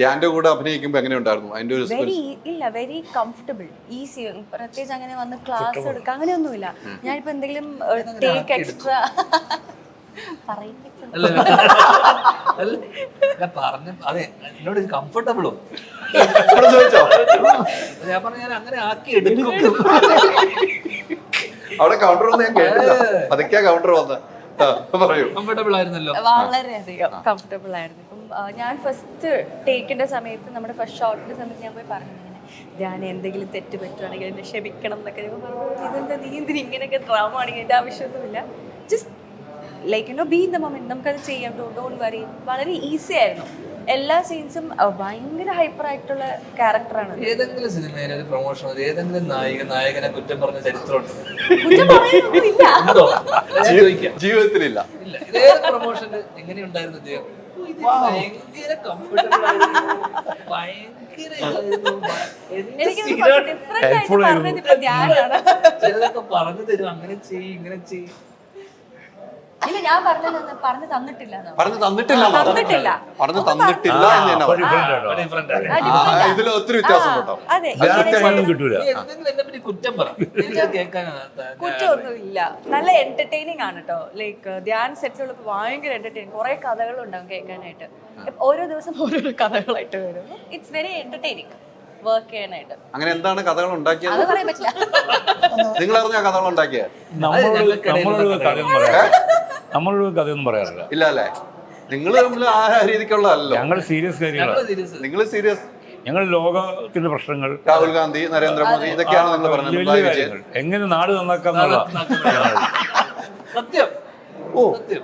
ധ്യാന്റെ കൂടെ അഭിനയിക്കുമ്പോൾ എങ്ങനെ ഉണ്ടായിരുന്നു അതിന്റെ ഒരു വെരി ഇല്ല വെരി കംഫർട്ടബിൾ ഈസി പ്രത്യേകിച്ച് അങ്ങനെ വന്ന് ക്ലാസ് എടുക്കുക അങ്ങനെയൊന്നുമില്ല. ഞാനിപ്പോ എന്തെങ്കിലും ടേക്ക് എക്സ്ട്രാ പറയുന്നത് അല്ല അല്ല അല്ല അതെ എന്നോട് കംഫർട്ടബിളും ഞാൻ പറഞ്ഞു ഞാൻ അങ്ങനെ ആക്കി എടുക്കും. അവിടെ കൗണ്ടർ ഒന്നും ഞാൻ കേട്ടില്ല. അതൊക്കെയാ കൗണ്ടർ വന്ന്. ആ, പറയൂ. കംഫർട്ടബിൾ ആയിരുന്നല്ലോ. വളരെയധികം കംഫർട്ടബിൾ ആയിരുന്നു. ഞാൻ ഫസ്റ്റ് ടേക്കിന്റെ സമയത്ത് നമ്മുടെ ഫസ്റ്റ് ഷോട്ടിന്റെ സമയത്ത് ഞാൻ പോയി പറഞ്ഞു ഞാൻ എന്തെങ്കിലും തെറ്റ് പറ്റുവാണെങ്കിൽ എന്നെ ക്ഷമിക്കണം എന്നൊക്കെ ഞാൻ പറഞ്ഞു. ഇതെന്താ നീ? എന്തിന് ഇങ്ങനെയൊക്കെ ഡ്രാമ ആണെങ്കിൽ എന്റെ ആവശ്യമൊന്നുമില്ല just like you know be in the moment നമുക്കത് ചെയ്യാം. ഡോ ഡോണ്ട് വറി വളരെ ഈസി ആയിരുന്നു. എല്ലാ സീൻസും ഭയങ്കര ഹൈപ്പർ ആയിട്ടുള്ള ക്യാരക്ടറാണ് ഏതെങ്കിലും സിനിമയിലെ ഒരു പ്രൊമോഷൻ ഏതെങ്കിലും നായിക നായകനെ കുറ്റം പറഞ്ഞ ചരിത്രമുണ്ട്. ജീവിതത്തിലില്ല. ഇല്ല. ഏത് പ്രൊമോഷൻ എങ്ങനെയുണ്ടായിരുന്നു ഇത് ഭയങ്കര കംഫർട്ടബിൾ ആയിരുന്നു. ഭയങ്കര ചിലതൊക്കെ പറഞ്ഞു തരും അങ്ങനെ ചെയ്യ് ഇങ്ങനെ ചെയ്യ്. ഇല്ല ഞാൻ പറഞ്ഞത് പറഞ്ഞു തന്നിട്ടില്ല. പറഞ്ഞു തന്നിട്ടില്ല തന്നിട്ടില്ല. പറഞ്ഞു തന്നിട്ടില്ല ഇതിൽ ഒത്തിരി വ്യത്യാസം കുറ്റമൊന്നുമില്ല. നല്ല എന്റർടൈനിങ് ആണ് കേട്ടോ ലൈക്ക് ധ്യാൻ സെറ്റിലുള്ളപ്പോൾ ഭയങ്കര എന്റർടൈനിങ് കുറെ കഥകളുണ്ടാവും കേൾക്കാനായിട്ട്. ഓരോ ദിവസം ഓരോരോ കഥകളായിട്ട് വരും. ഇറ്റ്സ് വെരി എന്റർടൈനിങ് വർക്ക് ചെയ്യാനായിട്ട്. അങ്ങനെ എന്താണ് കഥകൾ ഉണ്ടാക്കിയത്? അത് പറയാൻ പറ്റില്ല. നിങ്ങൾ അറിഞ്ഞ കഥകൾ ഉണ്ടാക്കിയത് നമ്മളോട് ഞങ്ങൾക്കിടയിൽ നമ്മളോട് ഉള്ള കഥയൊന്നും പറയാറില്ല. ഇല്ല അല്ലേ നിങ്ങൾ തമ്മിൽ ആ രീതിക്കുള്ളതല്ലോ ഞങ്ങൾ സീരിയസ് കാര്യങ്ങളാണ് സീരിയസ് നിങ്ങൾ സീരിയസ് ഞങ്ങൾ ലോകത്തിന്റെ പ്രശ്നങ്ങൾ. രാഹുൽ ഗാന്ധി നരേന്ദ്രമോദി ഇതൊക്കെയാണ് നിങ്ങൾ പറഞ്ഞത്. എങ്ങനെ നാട് നന്നാക്കാന്നുള്ള സത്യം. സത്യം.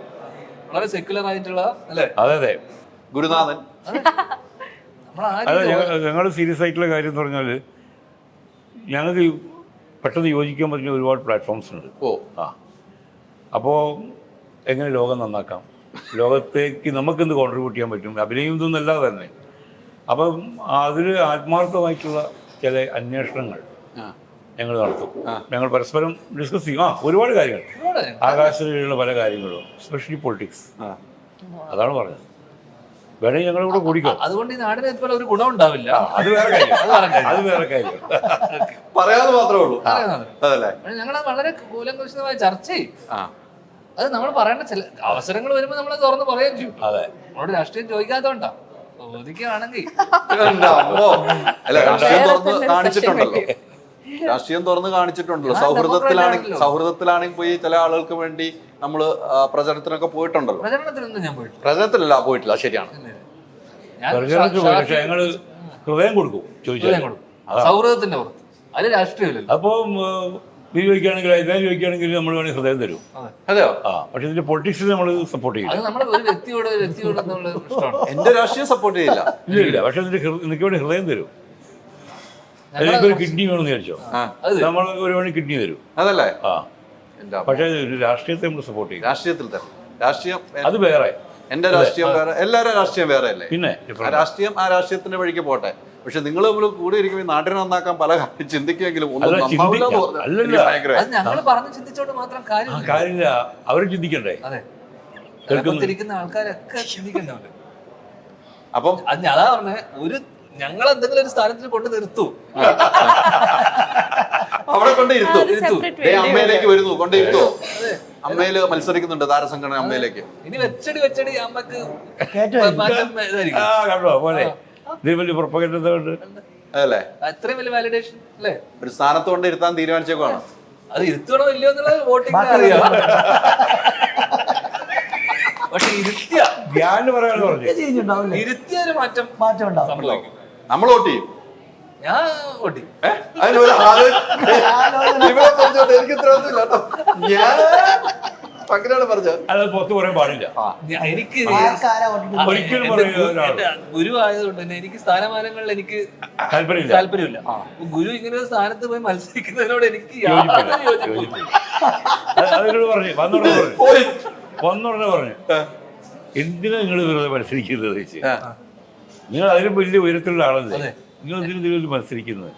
വളരെ സെക്യുലർ ആയിട്ടുള്ള അല്ലേ? അതെ അതെ. ഗുരുനാഥൻ. നമ്മൾ അതെ ഞങ്ങൾ സീരിയസ് ആയിട്ടുള്ള കാര്യം എന്ന് പറഞ്ഞാൽ ഞങ്ങൾക്ക് പെട്ടെന്ന് യോജിക്കാൻ പറ്റുന്ന ഒരുപാട് പ്ലാറ്റ്ഫോംസ് ഉണ്ട്. ഓ. ആ. അപ്പോൾ എങ്ങനെ ലോകം നന്നാക്കാം? ലോകത്തേക്ക് നമുക്കെന്ത് കോൺട്രിബ്യൂട്ട് ചെയ്യാൻ പറ്റും? അഭിനയം ഇതൊന്നല്ലാതെ തന്നെ. അപ്പം അതിൽ ആത്മാർത്ഥമായിട്ടുള്ള ചില അന്വേഷണങ്ങൾ ഞങ്ങൾ നടത്തും. ഞങ്ങൾ പരസ്പരം ഡിസ്കസ് ചെയ്യും. ആ ഒരുപാട് കാര്യങ്ങൾ. ആകാശത്തിലുള്ള പല കാര്യങ്ങളും എസ്പെഷ്യലി പൊളിറ്റിക്സ് അതാണ് പറഞ്ഞത്. വേണേ ഞങ്ങളിവിടെ കൂടിക്കോ. അതുകൊണ്ട് ഈ നാടിന് ഇതുപോലെ ഒരു ഗുണം ഉണ്ടാവില്ല. അത് വേറെ കാര്യം. അത് വേറെ കാര്യം. പറയാതെ മാത്രമേ ഉള്ളൂ. ഞങ്ങൾ വളരെ കൂലങ്കുശിതമായ ചർച്ച ചെയ്യും ആ. അത് നമ്മൾ പറയേണ്ട ചില അവസരങ്ങൾ വരുമ്പോൾ നമ്മൾ തുറന്ന് പറയുകയും ചെയ്യും. അതെ. നമ്മളോട് രാഷ്ട്രീയം ചോദിക്കാത്തോണ്ടാ. ചോദിക്കുകയാണെങ്കിൽ. അല്ല രാഷ്ട്രീയം തുറന്ന് കാണിച്ചിട്ടുണ്ടല്ലോ. രാഷ്ട്രീയം തുറന്ന് കാണിച്ചിട്ടുണ്ടല്ലോ. സൗഹൃദത്തിലാണെങ്കിൽ സൗഹൃദത്തിലാണെങ്കിൽ പോയി ചില ആളുകൾക്ക് വേണ്ടി നമ്മൾ പ്രചരണത്തിനൊക്കെ പോയിട്ടുണ്ടല്ലോ. പ്രചരണത്തിനൊന്നും ഞാൻ പോയിട്ടില്ല. പ്രചരണത്തിലല്ല പോയിട്ടില്ല. ശരിയാണ്. ഞങ്ങൾ ഹൃദയം കൊടുക്കും കൊടുക്കും. സൗഹൃദത്തിന്റെ പുറത്ത്. അതിൽ രാഷ്ട്രീയമില്ലല്ലോ. അപ്പോൾ നീ ചോദിക്കുകയാണെങ്കിൽ ഞാൻ ചോദിക്കുകയാണെങ്കിൽ നമ്മൾ വേണമെങ്കിൽ ഹൃദയം തരും. അതെയോ? ആ പക്ഷെ ഇതിന്റെ പൊളിറ്റിക്സ് നമ്മൾ സപ്പോർട്ട് ചെയ്യില്ല. അത് നമ്മൾ ഒരു വ്യക്തിയോട് ഒരു വ്യക്തിയോട് എന്നുള്ള ഇഷ്ടമാണ് എന്റെ രാഷ്ട്രീയം സപ്പോർട്ട് ചെയ്യില്ല. ഇല്ല ഇല്ല പക്ഷെ ഇതിന്റെ നിനക്ക് വേണ്ടി ഹൃദയം തരും. ഒരു കിഡ്നി വേണമെന്ന് വിചാരിച്ചോ? ആ. അത് നമ്മൾ ഒരു വേണി കിഡ്നി തരും. അതല്ലേ? ആ. പക്ഷേ ഒരു രാഷ്ട്രീയത്തെ നമ്മൾ സപ്പോർട്ട് ചെയ്യും രാഷ്ട്രീയത്തിൽ തന്നെ രാഷ്ട്രീയം അത് വേറെ. എന്റെ രാഷ്ട്രീയം വേറെ. എല്ലാവരും രാഷ്ട്രീയം വേറെ അല്ലേ? പിന്നെ രാഷ്ട്രീയം ആ രാഷ്ട്രീയത്തിന്റെ വഴിക്ക് പോട്ടെ. പക്ഷെ നിങ്ങൾ തമ്മിൽ കൂടെ ഇരിക്കുമ്പോൾ ഈ നാട്ടിനെ നന്നാക്കാൻ പല കാര്യം ചിന്തിക്കുമെങ്കിലും ഒന്നും നന്നാവില്ല എന്ന് അല്ലല്ല. ഭയങ്കര അത് ഞങ്ങൾ പറഞ്ഞു ചിന്തിച്ചോണ്ട് മാത്രം ആ കാര്യം കാര്യമില്ല. അവരും ചിന്തിക്കണ്ടേ? അതെ. കേൾക്കുന്നു. ഇരിക്കുന്ന ആൾക്കാരൊക്കെ അപ്പം അത് ഞാൻ അതാ പറഞ്ഞേ ഒരു ഞങ്ങൾ എന്തെങ്കിലും ഒരു സ്ഥാനത്തിൽ കൊണ്ട് നിർത്തൂ. അവിടെ കൊണ്ട് ഇരുത്തു. അത് separate ദേ വേണ്ടി അമ്മയിലേക്ക് വരുന്നു കൊണ്ടിരുത്തു അമ്മയിൽ മത്സരിക്കുന്നുണ്ട് താരസംഘടന അമ്മയിലേക്ക്. ഇനി വെച്ചടി വെച്ചടി അമ്മയ്ക്ക്. മാറ്റം ഇതായിരിക്കും. ആ കണ്ടോ പോലെ. ഇത് വലിയ പുറപ്പകറ്റ് ഉണ്ട് അതല്ലേ? അത്രയും വലിയ വാലിഡേഷൻ അല്ലേ? ഒരു സ്ഥാനത്ത് കൊണ്ട് ഇരുത്താൻ തീരുമാനിച്ചേക്കാണ് അത് ഇരുത്തണോ ഇല്ലയോ എന്നുള്ളത് വോട്ടിംഗ് അറിയാം. പക്ഷെ ഇരുത്തിയ. ഞാൻ പറയാന്ന് പറഞ്ഞു. ഇരുത്തിയ ഒരു മാറ്റം മാറ്റം ഉണ്ടാവും. സംഭവിക്കും. നമ്മൾ വോട്ട് ചെയ്യും. ഞാൻ വോട്ടി ഏ? ഒരു ആലോചന- ഇവിടെ പറഞ്ഞോട്ടെ, എനിക്ക് ഉത്തരവാദിത്തമില്ല കേട്ടോ. ഞാൻ അങ്ങനെയാണ് പറഞ്ഞത്. അത് പുറത്ത് പറയാൻ പാടില്ല. എനിക്ക് ഒരിക്കലും ഗുരു ആയതുകൊണ്ട് തന്നെ എനിക്ക് സ്ഥാനമാനങ്ങളിൽ എനിക്ക് താല്പര്യമില്ല. താല്പര്യമില്ല. ഗുരു ഇങ്ങനെ ഒരു സ്ഥാനത്ത് പോയി മത്സരിക്കുന്നതിനോട് എനിക്ക് അതിനോട് പറഞ്ഞു. വന്നോടെ പറഞ്ഞു. വന്നോടനെ പറഞ്ഞു. എന്തിനാ നിങ്ങൾ വെറുതെ മത്സരിക്കുന്നത് നിങ്ങൾ അതിലും വലിയ ഉയരത്തിലുള്ള ആളല്ലേ? അതെ. നിങ്ങൾ എന്തിനും മത്സരിക്കുന്നത്?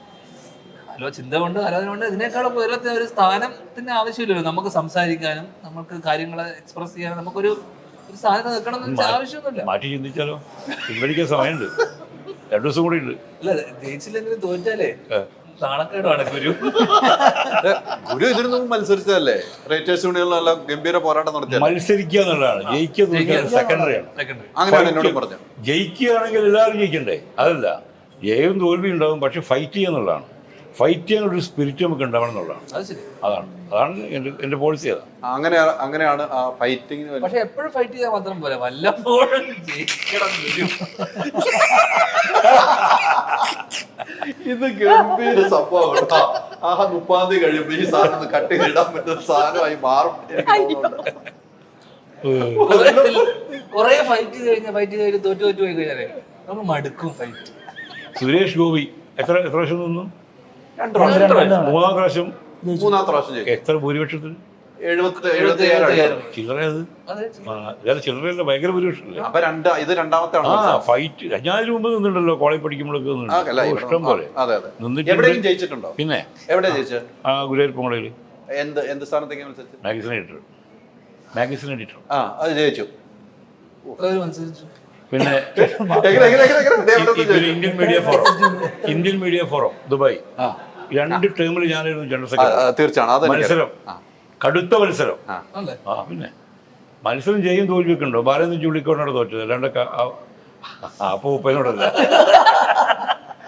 ആലോ ചിന്ത കൊണ്ട് ആലോചന കൊണ്ട് ഇതിനേക്കാളും ഉയരത്തിന് ഒരു സ്ഥാനത്തിന് ആവശ്യമില്ലല്ലോ. നമുക്ക് സംസാരിക്കാനും നമുക്ക് കാര്യങ്ങളെ എക്സ്പ്രസ് ചെയ്യാനും നമുക്കൊരു ഒരു സ്ഥാനത്ത് നിൽക്കണം എന്ന് ആവശ്യമൊന്നുമില്ല. മാറ്റി ചിന്തിച്ചാലോ? പിൻവലിക്കാൻ സമയമുണ്ട്. രണ്ടു ദിവസം കൂടി ഉണ്ട്. അല്ല ജയിച്ചില്ലെങ്കിലും തോറ്റാലേ? നാണക്കേടാണ് ഗുരു. ഗുരു ഇതിനു മുമ്പ് മത്സരിച്ചതല്ലേ റേറ്റേഴ്സ് യൂണിയനിലെല്ലാം ഗംഭീര പോരാട്ടം നടത്തിയത് മത്സരിക്കുക എന്നുള്ളതാണ്. ജയിക്കുക സെക്കൻഡറിയാണ് സെക്കൻഡറി അങ്ങനെയാണ് എന്നോട് പറഞ്ഞത്. ജയിക്കുകയാണെങ്കിൽ എല്ലാവരും ജയിക്കണ്ടേ? അതല്ല ജയവും തോൽവി ഉണ്ടാവും പക്ഷെ ഫൈറ്റ് ചെയ്യുക എന്നുള്ളതാണ്. ഫൈറ്റ് ചെയ്യാനൊരു സ്പിരിറ്റ് നമുക്ക് ഉണ്ടാവണം എന്നുള്ളതാണ്. അത് ശരി. അതാണ്. അതാണ് എന്റെ എന്റെ പോളിസി അതാണ് അങ്ങനെ അങ്ങനെയാണ് ആ ഫൈറ്റിങ്ങിന് പക്ഷെ എപ്പോഴും ഫൈറ്റ് ചെയ്താൽ മാത്രം പോലെ വല്ലപ്പോഴും ജയിക്കണം ഇത് ഗംഭീര സംഭവം കേട്ടോ. ആ മുപ്പാം തീയതി കഴിയുമ്പോ ഈ സാധനം കട്ട് ചെയ്തിടാൻ പറ്റുന്ന സാധനമായി മാറും. കൊറേ ഫൈറ്റ് ചെയ്ത് കഴിഞ്ഞാൽ ഫൈറ്റ് ചെയ്ത് കഴിഞ്ഞാൽ തോറ്റു തോറ്റു പോയി കഴിഞ്ഞാലേ. നമുക്ക് മടുക്കും ഫൈറ്റ് സുരേഷ് ഗോപി എത്ര എത്ര വർഷം നിന്നു? രണ്ട് പ്രാവശ്യം. മൂന്നാം പ്രാവശ്യം ജയിച്ചു. എത്ര ഭൂരിപക്ഷത്തിൽ എഴുപത്തി എഴുപത്തി ഏഴ് ചില്ലറ അത് അതെ ആ, അല്ലാതെ ചില്ലറയല്ല ഭയങ്കര ഭൂരിപക്ഷമല്ലേ? അപ്പൊ രണ്ട് ഇത് രണ്ടാമത്തെ ആ ഫൈറ്റ് മുമ്പ് കോളേജ് പഠിക്കുമ്പോഴൊക്കെ നിന്നിട്ടുണ്ട്. ഓ, ഇഷ്ടം പോലെ. അതെ അതെ. നിന്നിട്ടുണ്ട്. എവിടെയും ജയിച്ചിട്ടുണ്ടോ? പിന്നെ? എവിടെ ജയിച്ചത് ആ ഗുരുവായൂർ പൊങ്ങളയിൽ എന്ത് എന്ത് സ്ഥാനത്തേക്ക് മത്സരിച്ചു? മാഗസിൻ എഡിറ്റർ മാഗസിൻ എഡിറ്റർ ആ അത് ജയിച്ചു. അവർ മത്സരിച്ചു. പിന്നെ എങ്ങനെ, എങ്ങനെ, എങ്ങനെ, എങ്ങനെ? ദേ ഇവിടെ ഈ- ഒന്ന് പിന്നെ Indian media forum. Indian media forum Dubai. ആ. രണ്ട് ടേമിൽ ഞാനായിരുന്നു ജനറൽ സെക്രട്ടറി തീർച്ചയാണ്. അത് മത്സരം. കടുത്ത മത്സരം. ആ. പിന്നെ. മത്സരം ചെയ്യും തോൽവിയൊക്കെ ഉണ്ടോ ഭാരതം ചുള്ളിക്കോടിനോട് തോറ്റത്. അല്ലാണ്ട് അപ്പോൾ ഉപ്പനോടല്ല.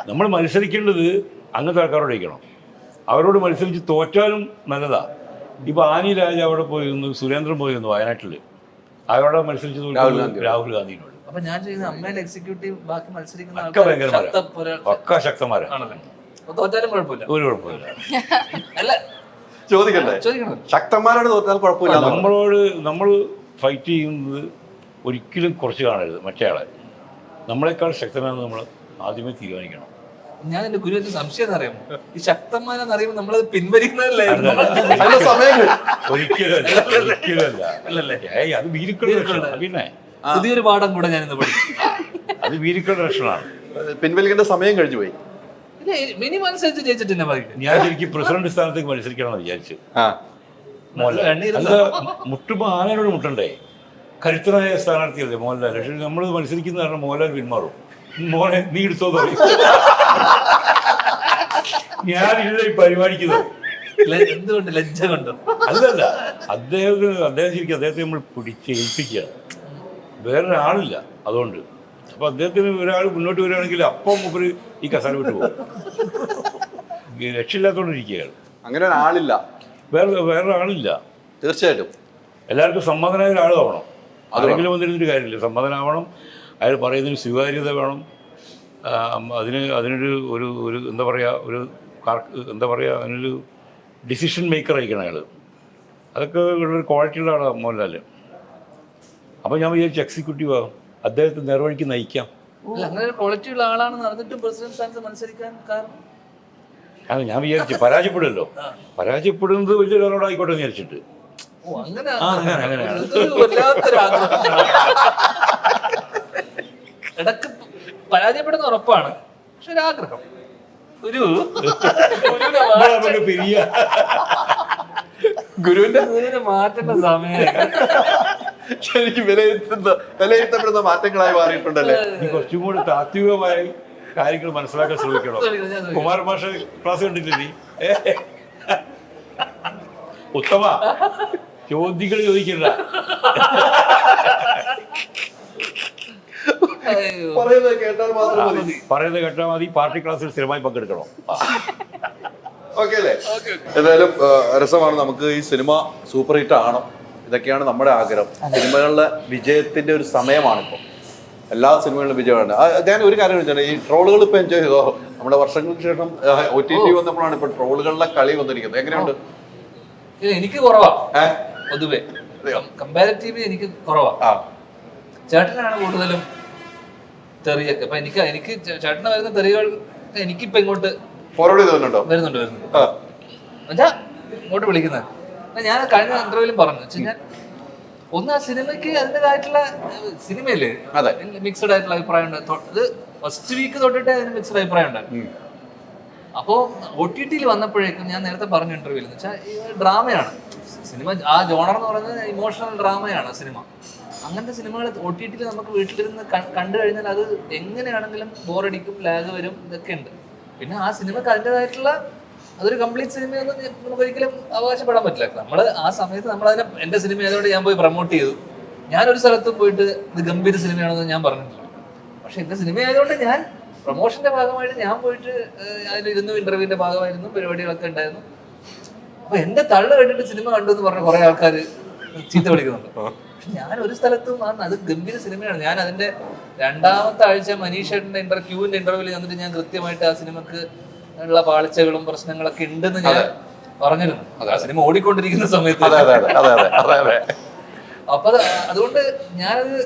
നമ്മൾ മത്സരിക്കേണ്ടത് അങ്ങനത്തെ ആൾക്കാരോട് ഇരിക്കണം. അവരോട് മത്സരിച്ച് തോറ്റാലും നല്ലതാ. ഇപ്പൊ ആനി രാജ അവിടെ പോയിരുന്നു സുരേന്ദ്രൻ പോയിരുന്നു വയനാട്ടിൽ അവരോട് മത്സരിച്ച് രാഹുൽ ഗാന്ധിനോട് അപ്പൊ ഞാൻ ചെയ്യുന്ന അമ്മയിൽ എക്സിക്യൂട്ടീവ് ബാക്കി മത്സരിക്കുന്ന ഒക്കെ ഭയങ്കരമാരാ. ശക്ത പോരാ- ഒക്കെ അപ്പൊ തോറ്റാലും കുഴപ്പമില്ല. ഒരു കുഴപ്പമില്ല. അല്ല ചോദിക്കണ്ടേ ചോദിക്കണം. ശക്തന്മാരോട് തോറ്റാൽ കുഴപ്പമില്ല. നമ്മളോട് നമ്മൾ ഫൈറ്റ് ചെയ്യുന്നത് ഒരിക്കലും കുറച്ച് കാണരുത് മറ്റേ ആളെ നമ്മളെക്കാൾ ശക്തനാണെന്ന് നമ്മൾ ആദ്യമേ തീരുമാനിക്കണം. ഞാൻ എന്റെ ഗുരുവിന്റെ സംശയം എന്ന് അറിയാമോ ഈ ശക്തന്മാരെന്ന് അറിയുമ്പോൾ നമ്മളത് പിൻവലിക്കുന്നതല്ലേ? അത് വീരിക്കളുടെ പിന്നെ? പുതിയൊരു പാഠം കൂടെ ഞാൻ ഇന്ന് പഠിച്ചു. അത് വീരുക്കളുടെ ലക്ഷണമാണ് പിൻവലിക്കേണ്ട സമയം കഴിഞ്ഞു പോയി മിനിമം അനുസരിച്ച് ജയിച്ചിട്ടില്ല ബാക്കി ഞാൻ ശരിക്കും പ്രസിഡന്റ് സ്ഥാനത്തേക്ക് മത്സരിക്കണം എന്ന് വിചാരിച്ചു? മുട്ടുമ്പോ ആനയോട് മുട്ടണ്ടേ? കരുത്തനായ സ്ഥാനാർത്ഥിയല്ലേ മോഹൻലാൽ. പക്ഷെ നമ്മൾ മത്സരിക്കുന്ന കാരണം മോഹൻലാൽ പിന്മാറും. മോനെ നീ എടുത്തോ പറയും. ഞാനില്ല ഈ പരിപാടിക്കുന്നത്. എന്തുകൊണ്ട്? ലജ്ജ കൊണ്ടോ? അല്ലല്ല. അദ്ദേഹത്തിന് അദ്ദേഹം ശരിക്കും അദ്ദേഹത്തെ നമ്മൾ പിടിച്ച് ഏൽപ്പിക്കുകയാണ് വേറൊരാളില്ല. അതുകൊണ്ട്. അപ്പൊ അദ്ദേഹത്തിന് ഒരാൾ മുന്നോട്ട് വരികയാണെങ്കിൽ അപ്പം മുപ്പര് ഈ കസാല വിട്ടു പോകും രക്ഷയില്ലാത്തോണ്ടിരിക്കുകയാണ് അങ്ങനെ ഒരാളില്ല വേറെ വേറെ ആളില്ല. തീർച്ചയായിട്ടും. എല്ലാവർക്കും സമ്മതനായ ഒരാൾ ആവണം ആരെങ്കിലും വന്നിരുന്നൊരു കാര്യമില്ല. സമ്മതനാവണം. അയാൾ പറയുന്നതിന് സ്വീകാര്യത വേണം. അതിന് അതിനൊരു ഒരു ഒരു എന്താ പറയുക ഒരു എന്താ പറയുക അതിനൊരു ഡിസിഷൻ മേക്കർ ആയിരിക്കണം അയാൾ അതൊക്കെ ഒരു ക്വാളിറ്റിയുള്ള ആളാണ് മോഹൻലാൽ അപ്പോൾ ഞാൻ വിചാരിച്ചു എക്സിക്യൂട്ടീവ് ആകും അദ്ദേഹത്തെ നേർവഴിക്ക് നയിക്കാം. അല്ല അങ്ങനെ ഒരു ക്വാളിറ്റി ഉള്ള ആളാണെന്ന് അറിഞ്ഞിട്ടും പ്രസിഡന്റ് സ്ഥാനത്ത് മത്സരിക്കാൻ കാരണം? ഞാൻ വിചാരിച്ചു പരാജയപ്പെടുമല്ലോ. പരാജയപ്പെടുന്നത് വലിയൊരാളോടായിക്കോട്ടെ എന്ന് വിചാരിച്ചിട്ട്. ഓ അങ്ങനെ ആ, അങ്ങനെ, അങ്ങനെ. ഇതൊരു ഇടയ്ക്ക് പരാജയപ്പെടുന്ന ഉറപ്പാണ്. പക്ഷെ ഒരു ഗുരുവിനെ മാറ്റ- പിരിയാ. ഗുരുവിന്റെ ഗുരുവിനെ മാറ്റേണ്ട സമയം. ശരിക്കും വിലയിരുത്തുന്ന വിലയിരുത്തപ്പെടുന്ന മാറ്റങ്ങളായി മാറിയിട്ടുണ്ടല്ലേ? കുറച്ചും കൂടി താത്വികമായി കാര്യങ്ങൾ മനസ്സിലാക്കാൻ ശ്രമിക്കണം. കുമാര മാഷ ക്ലാസ് കണ്ടില്ലേ നീ? ഉത്തമ ചോദ്യങ്ങൾ ചോദിക്കണ്ട. അയ്യോ. പറയുന്നത് കേട്ടാൽ മാത്രം മതി. പറയുന്നത് കേട്ടാൽ മതി. പാർട്ടി ക്ലാസ്സിൽ സ്ഥിരമായി പങ്കെടുക്കണം. ഓക്കെ അല്ലേ? എന്തായാലും രസമാണ്. നമുക്ക് ഈ സിനിമ സൂപ്പർ ഹിറ്റ് ആണോ ഇതൊക്കെയാണ് നമ്മുടെ ആഗ്രഹം. സിനിമകളിലെ വിജയത്തിന്റെ ഒരു സമയമാണ് ഇപ്പോൾ എല്ലാ സിനിമകളിലും വിജയമാണ്. ഞാൻ ഒരു കാര്യം ചോദിച്ചാൽ ഈ ട്രോളുകൾ ഇപ്പൊ എൻജോയ് ചെയ്തോ? നമ്മുടെ വർഷങ്ങൾക്ക് ശേഷം ഒ ടി ടി വന്നപ്പോഴാണ് ഇപ്പൊ ട്രോളുകളുടെ കളി വന്നിരിക്കുന്നത്. എങ്ങനെയുണ്ട്? എനിക്ക് കുറവാ. പൊതുവേ. കമ്പാരിറ്റീവ്ലി എനിക്ക് കുറവാ. ചേട്ടനാണ് കൂടുതലും തെറിയൊക്കെ. അപ്പൊ എനിക്ക് എനിക്ക് ചേട്ടന് വരുന്ന തെറികൾ എനിക്കിപ്പോ ഇങ്ങോട്ട് ഫോർവേഡ് വരുന്നുണ്ട്? വരുന്നുണ്ട് എന്നുവെച്ചാ ഇങ്ങോട്ട് വിളിക്കുന്നത്. ഞാൻ കഴിഞ്ഞ ഇന്റർവ്യൂലും പറഞ്ഞു. വെച്ച് കഴിഞ്ഞാൽ ഒന്ന് ആ സിനിമയ്ക്ക് അതിന്റെതായിട്ടുള്ള സിനിമയില്ലേ അതെ. മിക്സഡ് ആയിട്ടുള്ള അഭിപ്രായം ഉണ്ട്. ഇത് ഫസ്റ്റ് വീക്ക് തൊട്ടിട്ട് അതിന് മിക്സഡ് അഭിപ്രായം ഉണ്ടായിരുന്നു അപ്പോ അപ്പോൾ ഒ ടി ടിയിൽ വന്നപ്പോഴേക്കും ഞാൻ നേരത്തെ പറഞ്ഞ ഇന്റർവ്യൂവിൽ എന്ന് വെച്ചാൽ ഡ്രാമയാണ്. സിനിമ ആ ജോണർ എന്ന് പറയുന്നത് ഇമോഷണൽ ഡ്രാമയാണ് സിനിമ. അങ്ങനത്തെ സിനിമകൾ ഒ ടി ടിയിൽ നമുക്ക് വീട്ടിലിരുന്ന് കണ്ടു കഴിഞ്ഞാൽ അത് എങ്ങനെയാണെങ്കിലും ബോറടിക്കും ലാഗ് വരും ഇതൊക്കെ ഉണ്ട്. പിന്നെ ആ സിനിമക്ക് അതിന്റെതായിട്ടുള്ള അതൊരു കംപ്ലീറ്റ് സിനിമയൊന്നും നമുക്ക് ഒരിക്കലും അവകാശപ്പെടാൻ പറ്റില്ല. നമ്മൾ ആ സമയത്ത് നമ്മൾ അതിനെ എന്റെ സിനിമ ആയതുകൊണ്ട് ഞാൻ പോയി പ്രൊമോട്ട് ചെയ്തു. ഞാൻ ഒരു സ്ഥലത്തും പോയിട്ട് ഇത് ഗംഭീര സിനിമയാണെന്ന് ഞാൻ പറഞ്ഞിട്ടില്ല. പക്ഷെ എന്റെ സിനിമ ആയതുകൊണ്ട് ഞാൻ പ്രൊമോഷന്റെ ഭാഗമായിട്ട് ഞാൻ പോയിട്ട് അതിലിരുന്നു ഇന്റർവ്യൂവിന്റെ ഭാഗമായിരുന്നു പരിപാടികളൊക്കെ ഉണ്ടായിരുന്നു. അപ്പൊ എന്റെ തള്ളു കണ്ടിട്ട് സിനിമ കണ്ടു എന്ന് പറഞ്ഞ കുറെ ആൾക്കാർ ചീത്ത വിളിക്കുന്നുണ്ട്. പക്ഷെ ഞാൻ ഒരു സ്ഥലത്തും ആ അത് ഗംഭീര സിനിമയാണ്. ഞാൻ അതിന്റെ രണ്ടാമത്തെ ആഴ്ച മനീഷേട്ടന്റെ ഇന്റർ ക്യൂവിന്റെ ഇന്റർവ്യൂവിൽ വന്നിട്ട് ഞാൻ കൃത്യമായിട്ട് ആ സിനിമക്ക് ഉള്ള പാളിച്ചകളും പ്രശ്നങ്ങളൊക്കെ ഉണ്ടെന്ന് ഞാൻ പറഞ്ഞിരുന്നു. ആ സിനിമ ഓടിക്കൊണ്ടിരിക്കുന്ന സമയത്ത്. അപ്പൊ അത് അതുകൊണ്ട് ഞാനത്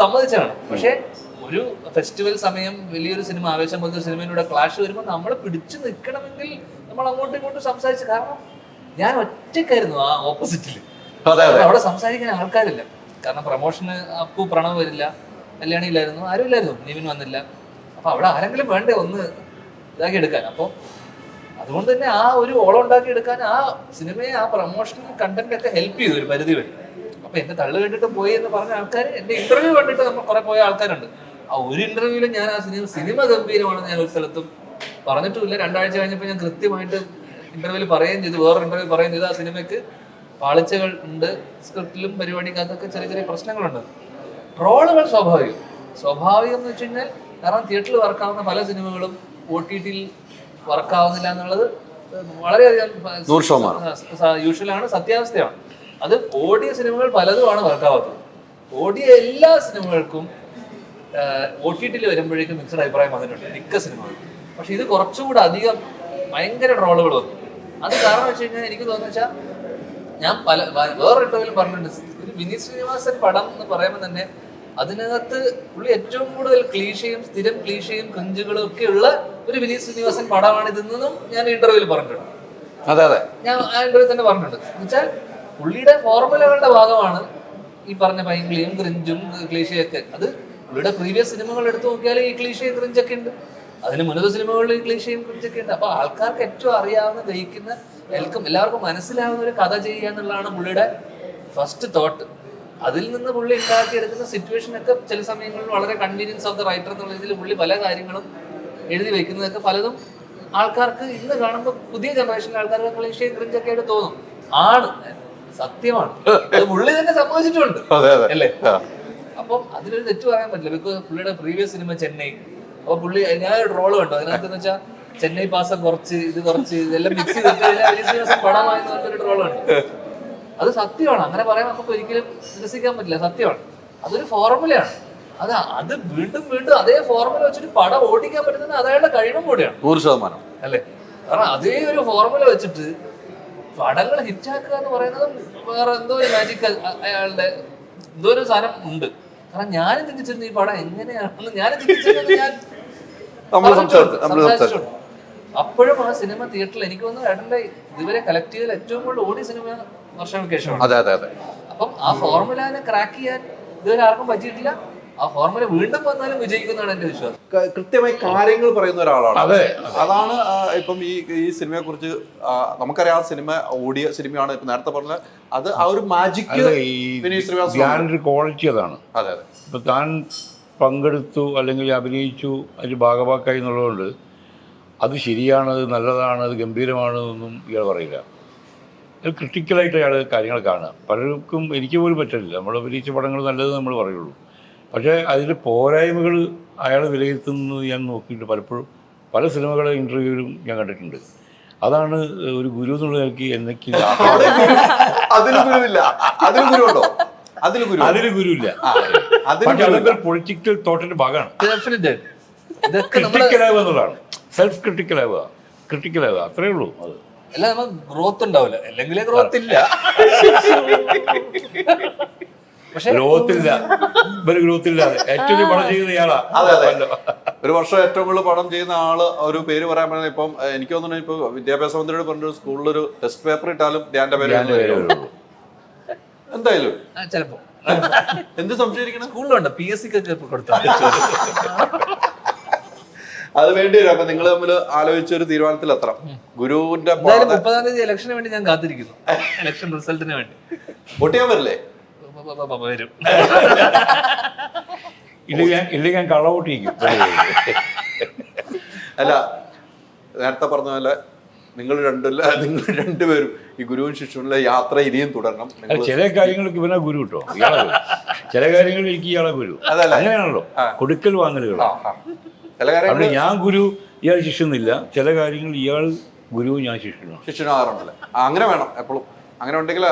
സമ്മതിച്ചാണ്. പക്ഷെ ഒരു ഫെസ്റ്റിവൽ സമയം വലിയൊരു സിനിമ ആവേശം പോലത്തെ സിനിമയിലൂടെ ക്ലാഷ് വരുമ്പോൾ നമ്മൾ പിടിച്ചു നിൽക്കണമെങ്കിൽ നമ്മൾ അങ്ങോട്ടും ഇങ്ങോട്ടും സംസാരിച്ചു കാരണം ഞാൻ ഒറ്റക്കായിരുന്നു ആ ഓപ്പോസിറ്റിൽ അവിടെ സംസാരിക്കാൻ ആൾക്കാരില്ല. കാരണം പ്രൊമോഷന് അപ്പു പ്രണവ് വരില്ല. കല്യാണിയില്ലായിരുന്നു ആരും ഇല്ലായിരുന്നു. നിവിൻ വന്നില്ല. അപ്പൊ അവിടെ ആരെങ്കിലും വേണ്ടേ ഒന്ന് ഇതാക്കി എടുക്കാൻ അപ്പോൾ അതുകൊണ്ട് തന്നെ ആ ഒരു ഓളം ഉണ്ടാക്കി എടുക്കാൻ ആ സിനിമയെ ആ പ്രൊമോഷൻ കണ്ടന്റ് ഒക്കെ ഹെൽപ്പ് ചെയ്തു ഒരു പരിധി വരെ. അപ്പൊ എന്റെ തള്ളു കണ്ടിട്ട് പോയി എന്ന് പറഞ്ഞ ആൾക്കാർ എന്റെ ഇന്റർവ്യൂ കണ്ടിട്ട് നമ്മൾ കുറെ പോയ ആൾക്കാരുണ്ട്. ആ ഒരു ഇന്റർവ്യൂവിൽ ഞാൻ ആ സിനിമ സിനിമ ഗംഭീരമാണെന്ന് ഞാൻ ഒരു സ്ഥലത്തും പറഞ്ഞിട്ടുമില്ല. രണ്ടാഴ്ച കഴിഞ്ഞപ്പോൾ ഞാൻ കൃത്യമായിട്ട് ഇന്റർവ്യൂവിൽ പറയുകയും ചെയ്തു. വേറെ ഇന്റർവ്യൂ പറയുകയും ചെയ്തു. ആ സിനിമയ്ക്ക് പാളിച്ചകൾ ഉണ്ട് സ്ക്രിപ്റ്റിലും പരിപാടിക്കകത്തൊക്കെ ചെറിയ ചെറിയ പ്രശ്നങ്ങളുണ്ട്. ട്രോളുകൾ സ്വാഭാവികം. സ്വാഭാവികം എന്ന് വെച്ച് കഴിഞ്ഞാൽ കാരണം തിയേറ്ററിൽ വർക്കാവുന്ന പല സിനിമകളും ഒ ടി ടിയിൽ വർക്കാവുന്നില്ല എന്നുള്ളത് വളരെയധികം ശതമാനം. യൂഷ്വലാണ് സത്യാവസ്ഥയാണ്. അത് ഓടിയ സിനിമകൾ പലതുമാണ് വർക്കാവാത്തത്. ഓടിയ എല്ലാ സിനിമകൾക്കും ഒ ടി ടിയിൽ വരുമ്പോഴേക്കും മിക്സഡ് അഭിപ്രായം വന്നിട്ടുണ്ട് മിക്ക സിനിമകൾ പക്ഷെ ഇത് കുറച്ചുകൂടെ അധികം ഭയങ്കര ട്രോളുകൾ വന്നു. അത് കാരണം വെച്ച് കഴിഞ്ഞാൽ എനിക്ക് തോന്നുന്നു വെച്ചാൽ ഞാൻ പല വേറൊരു വേറെ ഇന്റർവ്യൂവിൽ പറഞ്ഞിട്ടുണ്ട് ഒരു വിനീത് ശ്രീനിവാസൻ പടം എന്ന് പറയുമ്പോൾ തന്നെ അതിനകത്ത് പുള്ളി ഏറ്റവും കൂടുതൽ ക്ലീഷയും സ്ഥിരം ക്ലീഷയും കഞ്ചുകളും ഒക്കെ ഉള്ള ഒരു വിനീത് ശ്രീനിവാസൻ പടമാണ് ഇതെന്നും ഞാൻ ഇന്റർവ്യൂവിൽ പറഞ്ഞിട്ടുണ്ട്. അതെ അതെ. ഞാൻ ആ ഇന്റർവ്യൂ തന്നെ പറഞ്ഞിട്ടുണ്ട്. എന്നുവെച്ചാൽ പുള്ളിയുടെ ഫോർമുലകളുടെ ഭാഗമാണ് ഈ പറഞ്ഞ പൈങ്കിളിയും ക്രിഞ്ചും ക്ലീശയും ഒക്കെ അത് പുള്ളിയുടെ പ്രീവിയസ് സിനിമകൾ എടുത്തു നോക്കിയാൽ ഈ ക്ലീശയും ക്രിഞ്ചൊക്കെ ഉണ്ട്. അതിന് മുനത സിനിമകളിൽ ഈ ക്ലീഷയും ക്രിഞ്ചൊക്കെ ഉണ്ട്. അപ്പൊ ആൾക്കാർക്ക് ഏറ്റവും അറിയാവുന്ന ദഹിക്കുന്ന എല്ലാവർക്കും എല്ലാവർക്കും മനസ്സിലാവുന്ന ഒരു കഥ ചെയ്യുക എന്നുള്ളതാണ് പുള്ളിയുടെ ഫസ്റ്റ് തോട്ട് അതിൽ നിന്ന് പുള്ളി ഉണ്ടാക്കിയെടുക്കുന്ന സിറ്റുവേഷൻ ഒക്കെ ചില സമയങ്ങളിൽ വളരെ കൺവീനിയൻസ് ഓഫ് ദ റൈറ്റർ എന്നുള്ള രീതിയിൽ പുള്ളി പല കാര്യങ്ങളും എഴുതി വെക്കുന്നതൊക്കെ പലതും ആൾക്കാർക്ക് ഇന്ന് കാണുമ്പോൾ പുതിയ ജനറേഷനിലെ ആൾക്കാർക്ക് ക്ലീശയും ക്രിഞ്ചൊക്കെ ആയിട്ട് തോന്നും. ആണ്. സത്യമാണ്. പുള്ളി തന്നെ സംഭവിച്ചിട്ടുണ്ട് അല്ലേ? അപ്പൊ അതിലൊരു തെറ്റ് പറയാൻ പറ്റില്ല. ബിക്കോസ് പുള്ളിയുടെ പ്രീവിയസ് സിനിമ ചെന്നൈ. അപ്പൊ പുള്ളി ഞാൻ ഒരു റോൾ കണ്ടു. അതിനകത്ത് വെച്ചാൽ ചെന്നൈ പാസം കുറച്ച് ഇത് കുറച്ച് ഇതെല്ലാം മിക്സ് ചെയ്തിട്ട് ഒരു ദിവസം പടമായി പറഞ്ഞൊരു കണ്ടു. അത് സത്യമാണ്. അങ്ങനെ പറയാൻ നമുക്ക് ഒരിക്കലും വിശ്വസിക്കാൻ പറ്റില്ല. സത്യമാണ്. അതൊരു ഫോർമുലയാണ്. അത് അത് വീണ്ടും വീണ്ടും അതേ ഫോർമുല വെച്ചിട്ട് പടം ഓടിക്കാൻ പറ്റുന്നത് അതായത് അയാളുടെ കഴിവും കൂടിയാണ്. നൂറ് ശതമാനം. അല്ലേ? കാരണം അതേ ഒരു ഫോർമുല വെച്ചിട്ട് പടങ്ങൾ ഹിറ്റാക്കുക എന്ന് പറയുന്നത് വേറെ എന്തോ ഒരു മാജിക് അയാളുടെ എന്തോ ഒരു സാധനം ഉണ്ട്. കാരണം ഞാൻ ചിന്തിച്ചിരുന്നു ഈ പടം എങ്ങനെയാണെന്ന് ഞാനും ചിന്തിച്ചിരുന്നത് ഞാൻ സംസാരിച്ചിട്ടുണ്ട്. അപ്പോഴും ആ സിനിമ തിയേറ്ററിൽ എനിക്ക് തോന്നുന്നു ഏട്ടന്റെ ഇതുവരെ കളക്ട് ചെയ്തതിൽ ഏറ്റവും കൂടുതൽ ഓടിയ സിനിമ വർഷങ്ങൾക്ക് ശേഷമാണ് അതെ അതെ അതെ. അപ്പം ആ ഫോർമുലനെ ക്രാക്ക് ചെയ്യാൻ ഇതുവരെ ആർക്കും പറ്റിയിട്ടില്ല. ആ ഫോർമുല വീണ്ടും വന്നാലും വിജയിക്കുന്നതാണ് എന്റെ വിശ്വാസം. കൃത്യമായി കാര്യങ്ങൾ പറയുന്ന ഒരാളാണ്. അതെ. അതാണ് ഇപ്പം ഈ ഈ സിനിമയെ കുറിച്ച് നമുക്കറിയാം ആ സിനിമ ഓടിയ സിനിമയാണ് ഇപ്പൊ നേരത്തെ പറഞ്ഞ അത് ആ ഒരു മാജിക് ധ്യാനൊരു ക്വാളിറ്റി അതാണ്. അതെ അതെ. ഇപ്പം താൻ പങ്കെടുത്തു അല്ലെങ്കിൽ അഭിനയിച്ചു അതിൽ ഭാഗവാക്കായി എന്നുള്ളതുകൊണ്ട് അത് ശരിയാണ് അത് നല്ലതാണ് അത് ഗംഭീരമാണ് എന്നൊന്നും ഇയാൾ പറയില്ല. ക്രിട്ടിക്കലായിട്ട് അയാൾ കാര്യങ്ങൾ കാണുക. പലർക്കും എനിക്ക് പോലും പറ്റില്ല. നമ്മൾ അഭിനയിച്ച പടങ്ങൾ നല്ലത് നമ്മൾ പറയുള്ളൂ. പക്ഷേ അതിൽ പോരായ്മകൾ അയാൾ വിലയിരുത്തുന്നത് ഞാൻ നോക്കിയിട്ട് പലപ്പോഴും പല സിനിമകളെ ഇന്റർവ്യൂവിലും ഞാൻ കണ്ടിട്ടുണ്ട്. അതാണ് ഒരു ഗുരു എന്നുള്ള നിലയ്ക്ക് എന്നൊക്കെ അതിന് ഗുരു. ഇല്ല പക്ഷെ അതൊക്കെ പൊളിറ്റിക്കൽ തോട്ടിന്റെ ഭാഗമാണ്. ക്രിട്ടിക്കലാവുക എന്നുള്ളതാണ്. സെൽഫ് ക്രിട്ടിക്കലാവുക ക്രിട്ടിക്കലാവുക അത്രേ ഉള്ളൂ അത്. അല്ല നമുക്ക് ഗ്രോത്ത് ഉണ്ടാവില്ല. അല്ലെങ്കിൽ ഗ്രോത്ത് ഇല്ല. പക്ഷെ ഗ്രോത്ത് ഇല്ല. ഇവർ ഗ്രോത്ത് ഇല്ല. ഏറ്റവും പണം ചെയ്യുന്ന ഇയാളാ. ഒരു വർഷം ഏറ്റവും കൂടുതൽ പണം ചെയ്യുന്ന ആൾ ഒരു പേര് പറയാൻ പറ്റുന്ന ഇപ്പം എനിക്ക് തോന്നുന്നു ഇപ്പൊ വിദ്യാഭ്യാസ മന്ത്രിയോട് പറഞ്ഞ സ്കൂളിലൊരു ടെസ്റ്റ് പേപ്പർ ഇട്ടാലും ധ്യാന്റെ പേര്. എന്തായാലും? ചിലപ്പോ. എന്ത് സംശയിക്കണം സ്കൂളിലുണ്ട്? പി എസ് സിക്കൊക്കെ കൊടുത്താൽ അത് വേണ്ടി വരും. അപ്പൊ നിങ്ങൾ തമ്മിൽ ആലോചിച്ച ഒരു തീരുമാനത്തിൽ എത്ര ഗുരുവിന്റെ മുപ്പതാം തീയതി ഇലക്ഷന് വേണ്ടി ഞാൻ കാത്തിരിക്കുന്നു. ഇലക്ഷൻ റിസൾട്ടിന് വേണ്ടി. വോട്ട് ചെയ്യാൻ വരില്ലേ? ബ- വരും. ഇല്ലെങ്കിൽ ഞാൻ കള്ളവോട്ടിരിക്കും അല്ല നേരത്തെ പറഞ്ഞ പോലെ നിങ്ങൾ രണ്ടല്ല നിങ്ങൾ രണ്ടുപേരും ഈ ഗുരുവും ശിഷ്യനുള്ള യാത്ര ഇനിയും തുടരണം. ചില കാര്യങ്ങൾക്ക് ഇവനെ ഗുരു കിട്ടോ. ചില കാര്യങ്ങൾ എനിക്ക് ഇയാളെ ഗുരു. അതല്ല. അങ്ങനെയാണല്ലോ. കൊടുക്കൽ വാങ്ങലുകളോ. വാങ്ങലുകളാണ്. ചില കാര്യങ്ങൾ ഞാൻ ഗുരു ഇയാൾ ശിഷ്യന്നില്ല ചില കാര്യങ്ങൾ ഇയാൾ ഗുരു ഞാൻ ശിഷ്യനാണ് ശിഷ്യനാകാറുണ്ടല്ലേ അങ്ങനെ വേണം എപ്പോഴും. അങ്ങനെ ഉണ്ടെങ്കിൽ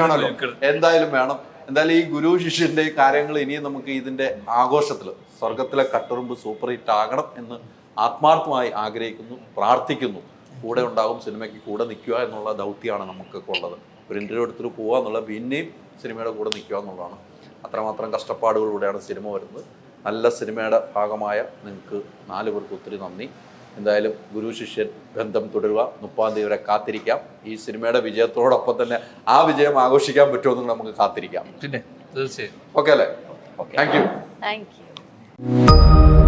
വേണമല്ലോ. എന്തായാലും വേണം. എന്തായാലും ഈ ഗുരു ശിഷ്യന്റെ കാര്യങ്ങൾ ഇനിയും നമുക്ക് ഇതിന്റെ ആഘോഷത്തിൽ സ്വർഗത്തിലെ കട്ടുറുമ്പ് സൂപ്പർ ഹിറ്റ് ആകണം എന്ന് ആത്മാർത്ഥമായി ആഗ്രഹിക്കുന്നു പ്രാർത്ഥിക്കുന്നു. കൂടെ ഉണ്ടാകും സിനിമയ്ക്ക് കൂടെ നിൽക്കുക എന്നുള്ള ദൗത്യമാണ് നമുക്കൊക്കെ ഉള്ളത്. ഒരു ഇന്റർവ്യൂ എടുത്തിട്ട് പോവാന്നുള്ള എന്നുള്ള പിന്നെയും സിനിമയുടെ കൂടെ നിൽക്കുക എന്നുള്ളതാണ്. അത്രമാത്രം കഷ്ടപ്പാടുകളിലൂടെയാണ് സിനിമ വരുന്നത്. നല്ല സിനിമയുടെ ഭാഗമായ നിങ്ങൾക്ക് നാല് പേർക്ക് ഒത്തിരി നന്ദി. എന്തായാലും ഗുരു ശിഷ്യൻ ബന്ധം തുടരുക. മുപ്പാം തീയതി വരെ കാത്തിരിക്കാം. ഈ സിനിമയുടെ വിജയത്തോടൊപ്പം തന്നെ ആ വിജയം ആഘോഷിക്കാൻ പറ്റുമെന്ന് നമുക്ക് കാത്തിരിക്കാം. പിന്നെ തീർച്ചയായും. ഓക്കെ അല്ലേ? Thank you thank you